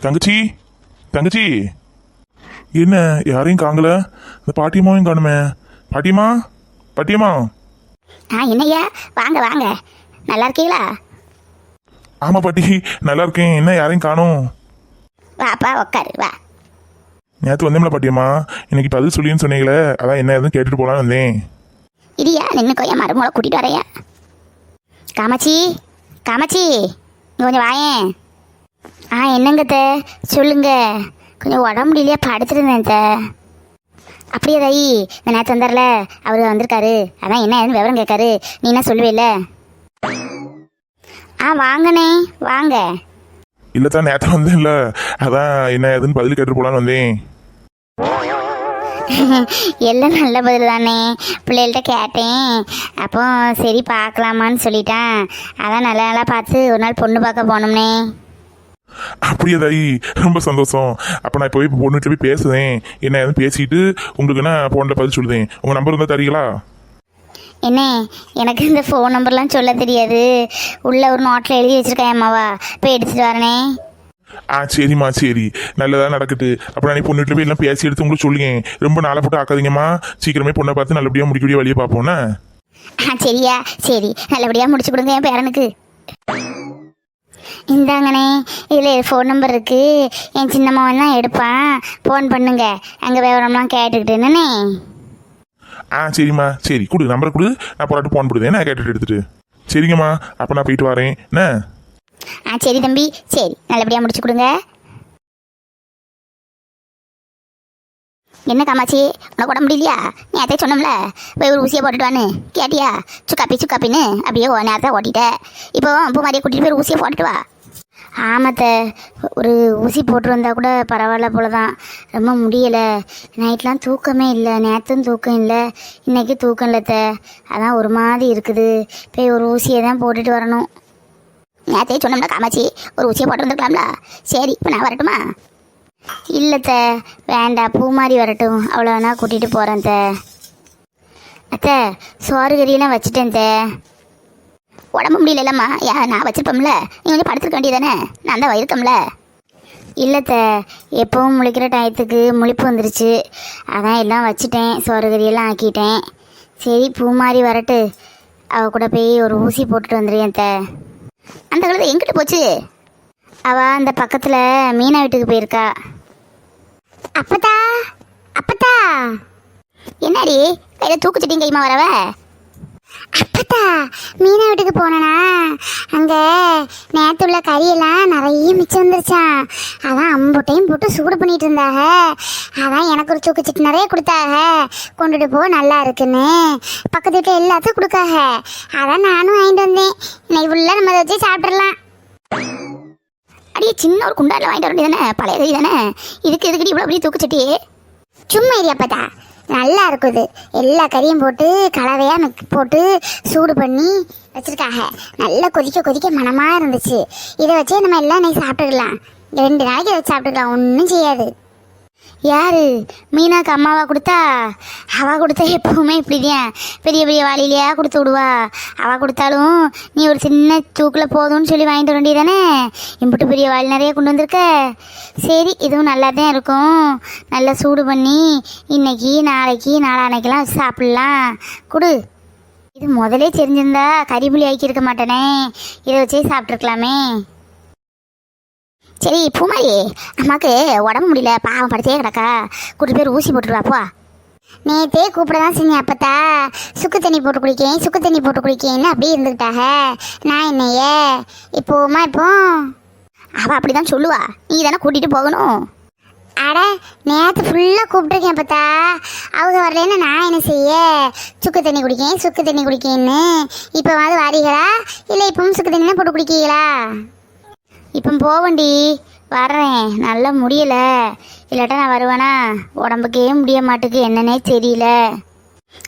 தங்கச்சி தங்கச்சி. என்ன யாரையும் காங்கல இந்த பாட்டியம்மாவையும் காணுமே. பாட்டியம்மா பாட்டியம்மா. ஆ என்னய்யா? வாங்க வாங்க. நல்லா இருக்கீங்களா? ஆமா பாட்டி. நல்லா இருக்கேன். என்ன யாரையும் காணும்? வாப்பா உக்காரு வா. நேற்று வந்தேம்ல பாட்டியம்மா. இன்னைக்கு பதில் சொல்லின்னு சொன்னீங்களே. அதான் என்ன ஏதுன்னு கேட்டுட்டு போலான்னு வந்தேன். இடியா நின்னுக்கோ என் மருமகளை கூட்டிட்டு வரையா. காமாச்சி காமாச்சி இங்க கொஞ்சம் வாயேன். ஆ என்னங்க அத்தை? சொல்லுங்க. கொஞ்சம் உடம்பு முடியலையா? படுத்துருந்தேன் அத்தை. அப்படியே தாயி இந்த நேரத்து வந்தார்ல அவர் வந்திருக்காரு. அதான் என்ன ஏதுன்னு விவரம் கேட்காரு. நீ என்ன சொல்லுவேல ஆ வாங்கண்ணே. வாங்க. இல்லை தான் நேற்று வந்தேன்ல. அதான் என்ன ஏதுன்னு பதில் கேட்டுட்டு போலான்னு வந்தேன். எல்லாம் நல்ல பதில் தானே. பிள்ளைகள்கிட்ட கேட்டேன். அப்போ சரி பார்க்கலாமான்னு சொல்லிட்டான். அதான் நல்ல நாளாக பார்த்து ஒரு நாள் பொண்ணு பார்க்க போனோம்னே. அப்படியே தாயி ரொம்ப சந்தோஷம். அப்போ நான் போய் பொண்ணுகிட்ட போய் பேசுதேன் என்ன ஏதுன்னு பேசிட்டு உங்களுக்கு நான் ஃபோனில் பதில் சொல்லுதேன் உங்கள் நம்பர் இருந்தால் தரீங்களா? என்ன? எனக்கு இந்த ஃபோன் நம்பர்லாம் சொல்ல தெரியாது. உள்ள ஒரு நோட்டில் எழுதி வச்சிருக்கேன் அம்மாவா. போய் எடுத்துட்டு வரனே. ஆ சரிம்மா சரி. நல்லதா நடக்கட்டு அப்புறம் நீ பொண்ணு போய் எல்லாம் பேசி எடுத்து உங்களுக்கு சொல்லுங்க. ரொம்ப நாளை போட்டு ஆக்காதீங்கம்மா. சீக்கிரமே பொண்ணை பார்த்து நல்லபடியாக முடிக்கக்கூடிய வழியை பார்ப்போண்ணே ஆ சரியா. சரி. நல்லபடியாக முடிச்சு கொடுங்க என் பேரனுக்கு. இந்தாங்கண்ணே. இதில் ஃபோன் நம்பர் இருக்கு. என் சின்னம்மாவன் தான் எடுப்பான். ஃபோன் பண்ணுங்க. அங்கே விவரம்லாம் கேட்டுக்கிட்டு என்னண்ணே ஆ சரிம்மா. சரி கொடு. நம்பரை கொடு. நான் போராட்டு ஃபோன் போடுதேன் நான் கேட்டுட்டு எடுத்துட்டு? சரிங்கம்மா. அப்போ நான் போயிட்டு வரேன். என்ன? ஆ சரி தம்பி. சரி நல்லபடியாக முடிச்சு கொடுங்க. என்ன காமாச்சி உனக்கு உடம்பு முடியலையா? நீ அதே சொன்னோம்ல. போய் ஒரு ஊசியை போட்டுட்டு கேட்டியா? சுக்காப்பி சுக்காப்பின்னு. அப்படியே நேரத்தை ஓட்டிட்ட. இப்போ பூ மாதிரியே கூட்டிகிட்டு போய் ஒரு ஊசியை போட்டுட்டு வா. ஆமாத்த ஒரு ஊசி போட்டு வந்தால் கூட பரவாயில்ல போல தான் ரொம்ப முடியலை. நைட்லாம் தூக்கமே இல்லை. நேற்றும் தூக்கம் இல்லை. இன்றைக்கி தூக்கம் இல்லைத்த அதான் ஒரு மாதிரி இருக்குது. போய் ஒரு ஊசியை தான் போட்டுட்டு வரணும். நேற்றே சொன்னோம்ல காமாச்சி ஒரு ஊசியை போட்டு வந்துருக்கலாம்ல? சரி இப்போ நான் வரட்டுமா? இல்லைத்த வேண்டாம் பூ மாதிரி வரட்டும். அவ்வளோ வேணா கூட்டிகிட்டு போகிறேன் த அத்தை சோறு கறியெல்லாம் வச்சுட்டேன் த உடம்பு முடியலம்மா யா நான் வச்சிருப்போம்ல. நீ கொஞ்சம் படுத்துருக்க வேண்டியதானே நான் தான் இருக்கோம்ல இல்லைத்த எப்பவும் முழிக்கிற டயத்துக்கு முழிப்பு வந்துருச்சு. அதான் எல்லாம் வச்சுட்டேன். சோறு கறியெல்லாம் ஆக்கிட்டேன். சரி பூ மாதிரி வரட்டு. அவ கூட போய் ஒரு ஊசி போட்டுட்டு வந்துடுறேன் த அந்த கழுதை எங்கிட்டு போச்சு? அவ அந்த பக்கத்தில் மீனா வீட்டுக்கு போயிருக்கா. அப்பத்தா அப்பத்தா. என்னடி? கையில் தூக்குச்சிட்டிங்க கைமா வரவ? அப்பத்தா மீனா வீட்டுக்கு போனனா? அங்கே நேற்றுள்ள கறியெல்லாம் நிறைய மிச்சம் வந்துருச்சான் அதான் அம்புட்டையும் போட்டு சூடு பண்ணிட்டு இருந்தாக அதான் எனக்கு ஒரு தூக்குச்சிட்டு நிறைய கொடுத்தாக கொண்டுட்டு போ நல்லா இருக்குன்னு. பக்கத்து வீட்டில் எல்லாத்தையும் கொடுக்காக. அதான் நானும் வாங்கிட்டு வந்தேன். இன்னைக்கு ஃபுல்லாக நம்ம அதை வச்சு சாப்பிட்றலாம் அடியே சின்ன ஒரு குண்டாரில் வாங்கிட்டு வர வேண்டியதானே பழைய தானே? இதுக்கு எதுக்கடி இவ்வளோ அப்படியே தூக்குச்சட்டி சும்மா இது பார்த்தா நல்லா இருக்குது எல்லா கறியும் போட்டு கலவையாக மிக் போட்டு சூடு பண்ணி வச்சுருக்காங்க. நல்லா கொதிக்க கொதிக்க மனமாக இருந்துச்சு. இதை வச்சே நம்ம எல்லாம் இன்னைக்கு சாப்பிட்டுக்கலாம். ரெண்டு நாளைக்கு இதை சாப்பிட்டுக்கலாம். ஒன்றும் செய்யாது. யாரு? மீனாக்கு அம்மாவா கொடுத்தா? அவ கொடுத்தா எப்பவுமே இப்படிதான். பெரிய பெரிய வாளியிலையா கொடுத்து விடுவா. அவ கொடுத்தாலும் நீ ஒரு சின்ன தூக்கில் போதும்னு சொல்லி வாங்கிட்டு வர வேண்டியதானே இம்புட்டு பெரிய வாளி நிறைய கொண்டு வந்திருக்க. சரி இதுவும் நல்லா தான் இருக்கும். நல்லா சூடு பண்ணி இன்னைக்கு நாளைக்கு நாளானைக்கெல்லாம் வச்சு சாப்பிட்லாம். கொடு. இது முதலே தெரிஞ்சிருந்தா கறிபுளி ஆக்கியிருக்க மாட்டேனே. இதை வச்சே சாப்பிட்ருக்கலாமே சரி பூமாரி அம்மாக்கு உடம்பு முடியல பாவம் படுத்தே கிடக்கா. கூட்டு பேர் ஊசி போட்டுருவாப்போ நேற்றே கூப்பிட தான் செஞ்சேன் அப்பத்தா. சுக்கு தண்ணி போட்டு குடிக்கேன் சுக்கு தண்ணி போட்டு குடிக்கேன்னு அப்படியே இருந்துக்கிட்டாக நான் என்னையே? இப்போமா இப்போ. அவள் அப்படி தான் சொல்லுவா. நீ தானே கூட்டிகிட்டு போகணும். அட நேற்று ஃபுல்லாக கூப்பிட்ருக்கேன் பார்த்தா அவங்க வரலன்னு நான் என்ன செய்ய? சுக்கு தண்ணி குடிக்கேன் சுக்கு தண்ணி குடிக்கேன்னு. இப்போ வந்து வாரீங்களா இல்லை இப்பவும் சுக்கு தண்ணி தான் போட்டு குடிக்கீங்களா இப்போ போவண்டி வர்றேன். நல்லா முடியலை. இல்லாட்டா நான் வருவேனா? உடம்புக்கே முடிய மாட்டுக்கு. என்னன்னே தெரியல.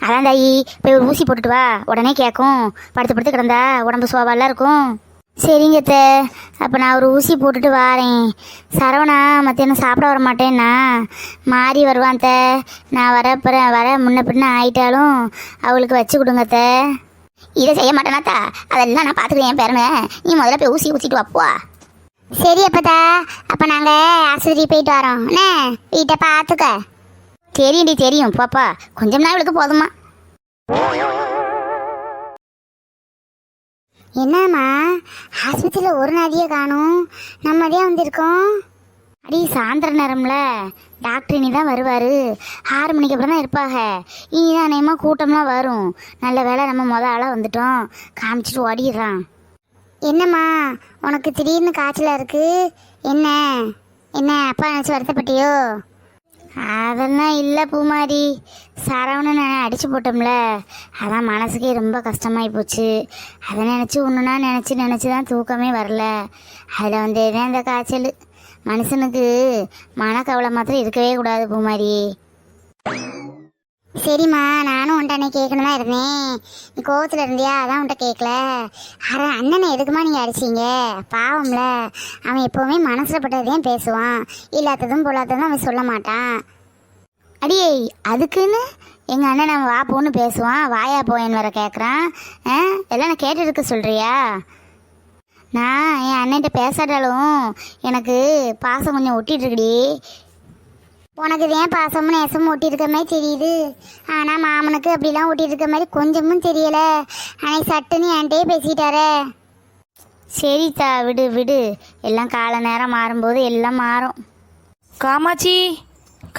அதான் தாயி போய் ஒரு ஊசி போட்டுட்டு வா. உடனே கேட்கும் படுத்து படுத்து கிடந்தா உடம்பு சோவாலாம் இருக்கும். சரிங்க அத்தை. அப்போ நான் ஒரு ஊசி போட்டுட்டு வாரேன். சரவணா மத்தியானம் சாப்பிட வர மாட்டேன்னா மாறி வருவான் த நான் வர அப்புறம் வர முன்ன பின்ன ஆயிட்டாலும் அவளுக்கு வச்சு கொடுங்க அத்தை. இதை செய்ய மாட்டேனாத்தா அதெல்லாம் நான் பார்த்துக்கிறேன் என் பேரனை நீ முதல்ல போய் ஊசி ஊற்றிட்டு வாப்பா சரி அப்பதா. அப்ப அப்போ நாங்கள் ஆஸ்பத்திரி போயிட்டு வரோம். என்ன? வீட்டை பார்த்துக்க. தெரியும்டி தெரியும். பாப்பா கொஞ்சம் நாளுக்கு போதுமா. என்னம்மா? ஆஸ்பத்திரியில் ஒரு நாதியே காணும். நம்மதே வந்திருக்கோம். அடி சாயந்தர நேரம்ல டாக்டர் இனி தான் வருவார். ஆறு மணிக்கு அப்புறம் தான் இருப்பாங்க இனி தான் நேமா கூட்டம்லாம் வரும். நல்ல வேலை நம்ம முத ஆளாக வந்துட்டோம். காமிச்சிட்டு ஓடிடுறான். என்னம்மா உனக்கு திடீர்னு காய்ச்சலாக இருக்கு? என்ன? என்ன அப்பா நினச்சி வருத்தப்பட்டியோ? அதெல்லாம் இல்லை பூமாரி. சரவணன் நான் அடித்து போட்டோம்ல. அதான் மனசுக்கே ரொம்ப கஷ்டமாகி போச்சு. அதை நினச்சி ஒன்றுனா நினச்சி நினச்சி தான் தூக்கமே வரல. அதில் வந்து தான் இந்த காய்ச்சல்? மனுஷனுக்கு மனக்கவலை மாத்திரம் இருக்கவே கூடாது பூமாரி. சரிம்மா நானும் உன்ட்ட கேட்கணும் தான் இருந்தேன். நீ கோவத்தில் இருந்தியா? அதான் உன்ட்ட கேட்கல. அரை அண்ணனை எதுக்குமா நீங்கள் அடிச்சிங்க? பாவம்ல. அவன் எப்போவுமே மனசில் பட்டதையும் பேசுவான். இல்லாததும் பொல்லாததும் அவன் சொல்ல மாட்டான். அடியே அதுக்குன்னு எங்கள் அண்ணன் அவன் வா போன்னு பேசுவான். வாயா போயன் வர கேட்குறான் ஆ எல்லாம் நான் கேட்டுருக்க சொல்கிறியா நான் என் அண்ணன்ட்ட பேசாட்டாலும் எனக்கு பாசம் கொஞ்சம் ஒட்டிகிட்டு இருக்குடி. உனக்கு ஏன் பாசமும் நேசமும் ஒட்டி இருக்க மாதிரி தெரியுது. ஆனால் மாமனுக்கு அப்படிலாம் ஒட்டி இருக்க மாதிரி கொஞ்சமும் தெரியல. அன்னைக்கு சட்டுன்னு என்கிட்டயே பேசிட்டாரே. சரித்தா விடு விடு. எல்லாம் கால நேரம் மாறும்போது எல்லாம் மாறும். காமாட்சி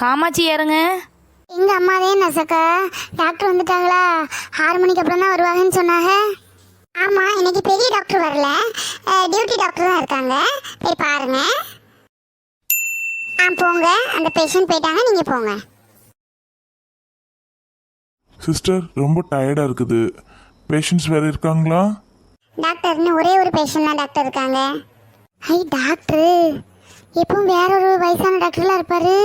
காமாட்சி யாருங்க? எங்க அம்மாதே நசக்கா? டாக்டர் வந்துட்டாங்களா? ஆறு மணிக்கு அப்புறம் தான் வருவாங்கன்னு சொன்னாங்க. ஆமா இன்னைக்கு பெரிய டாக்டர் வரல. டியூட்டி டாக்டர் தான் இருக்காங்க. போய் பாருங்க. ஆ போங்க. அந்த பேஷண்ட் போயிட்டாங்க நீங்க போங்க. சிஸ்டர் ரொம்ப டயர்டாக இருக்குது. பேஷண்ட்ஸ் வேறு இருக்காங்களா? டாக்டர் இன்னும் ஒரே ஒரு பேஷண்ட் தான் டாக்டர் இருக்காங்க. ஐ டாக்டர் எப்பவும் வேற ஒரு வயசான டாக்டர்லாம் இருப்பாரு.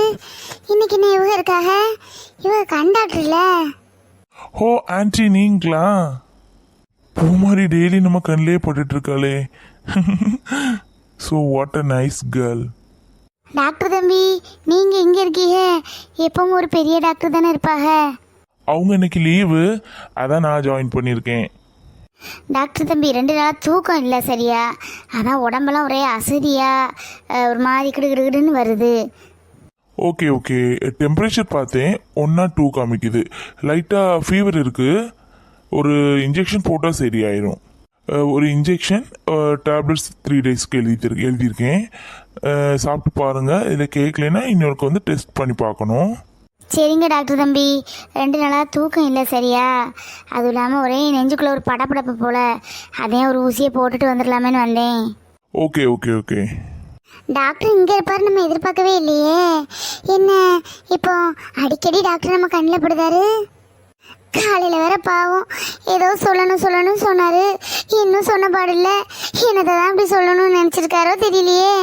இன்னைக்கு என்ன இவங்க இருக்காங்க? இவங்க கண் டாக்டர் இல்ல. ஓ ஆன்ட்டி நீங்களா? பூமாரி டெய்லி நம்ம கண்ணிலே போட்டுட்டு இருக்காளே. So what a nice girl doctor தம்பி நீங்க இங்க இருக்கீங்க? எப்பவும் ஒரு பெரிய டாக்டர் தானே இருப்பாங்க. அவங்க இன்னைக்கு லீவு. அதான் நான் ஜாயின் பண்ணியிருக்கேன். டாக்டர் தம்பி ரெண்டு நாளாக தூக்கம் இல்லை சரியா? அதான் உடம்பெல்லாம் ஒரே அசதியா அஹ், ஒரு மாதிரி கிடு கிடுகிடுன்னு வருது. Okay okay. டெம்பரேச்சர் பார்த்தேன். ஒன்னா டூ காமிக்குது. லைட்டாக ஃபீவர் இருக்குது ஒரு இன்ஜெக்ஷன் போட்டால் சரியாயிரும். ஒரு இன்ஜெக்ஷன் டேப்லெட்ஸ் த்ரீ டேஸ்க்கு எழுதி எழுதியிருக்கேன். சாப்பிட்டு பாருங்கள் இதில் கேட்கலன்னா இன்னொருக்கு வந்து டெஸ்ட் பண்ணி பார்க்கணும். சரிங்க டாக்டர் தம்பி. ரெண்டு நாளாக தூக்கம் இல்லை சரியா? அதுவும் இல்லாமல் ஒரே நெஞ்சுக்குள்ளே ஒரு படப்படப்பு போல். அதே ஒரு ஊசியை போட்டுட்டு வந்துடலாமேன்னு வந்தேன். Okay okay okay. டாக்டர் இங்கே இருப்பாரு நம்ம எதிர்பார்க்கவே இல்லையே. என்ன இப்போ அடிக்கடி டாக்டர் நம்ம கண்ணில் படுதாரு? காலையில் வேற பாவம். ஏதோ சொல்லணும் சொல்லணும்னு சொன்னாரு. இன்னும் சொன்ன பாடில்ல. என்னதை தான் அப்படி சொல்லணும்னு நினச்சிருக்காரோ தெரியலையே.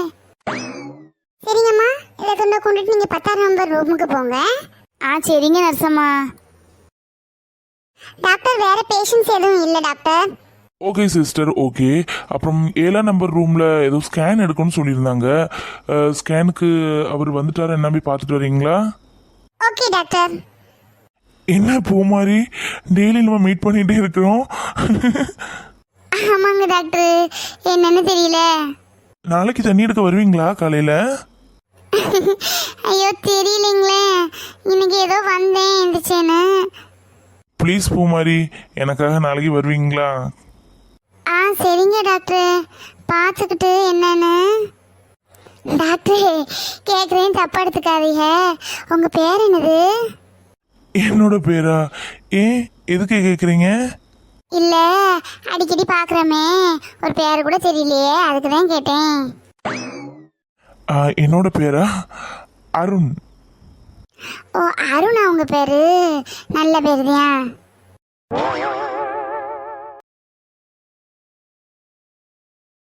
சரிங்கம்மா. இதை கொண்டு கொண்டுட்டு நீங்கள் பத்தாம் நம்பர் ரூமுக்கு போங்க. ஆ சரிங்க நர்சம்மா. டாக்டர் வேற பேஷண்ட்ஸ் எதுவும் இல்லை டாக்டர். Okay sister okay. அப்புறம் ஏழாம் நம்பர் ரூமில் ஏதோ ஸ்கேன் எடுக்கணும்னு சொல்லியிருந்தாங்க. ஸ்கேனுக்கு அவர் வந்துட்டாரா என்ன போய் பார்த்துட்டு வரீங்களா? Okay doctor. என்ன பூ மாதிரி? டெய்லி நம்ம மீட் பண்ணிகிட்டே இருக்கிறோம். ஆமாங்க டாக்டர். என்னன்னு தெரியல. நாளைக்கு தண்ணி எடுக்க வருவீங்களா காலையில்? ஐயோ தெரியலைங்களே. இன்னைக்கு ஏதோ வந்தேன் எந்திரிச்சேன்னு. ப்ளீஸ் பூமாரி எனக்காக நாளைக்கு வருவீங்களா? ஆ சரிங்க டாக்டர். பார்த்துக்கிட்டு என்னன்னு. டாக்டர் கேட்குறேன் தப்பா எடுத்துக்காதீங்க. உங்க பேர் என்னது? என்னோட பேரா? ஏன் எதுக்கு கேட்குறீங்க இல்ல அடிக்கடி பார்க்குறோமே ஒரு பேர் கூட தெரியலையே அதுக்கு தான் கேட்டேன். என்னோட பேரா? அருண். ஓ அருணா உங்க பேரு? நல்ல பேர் தான்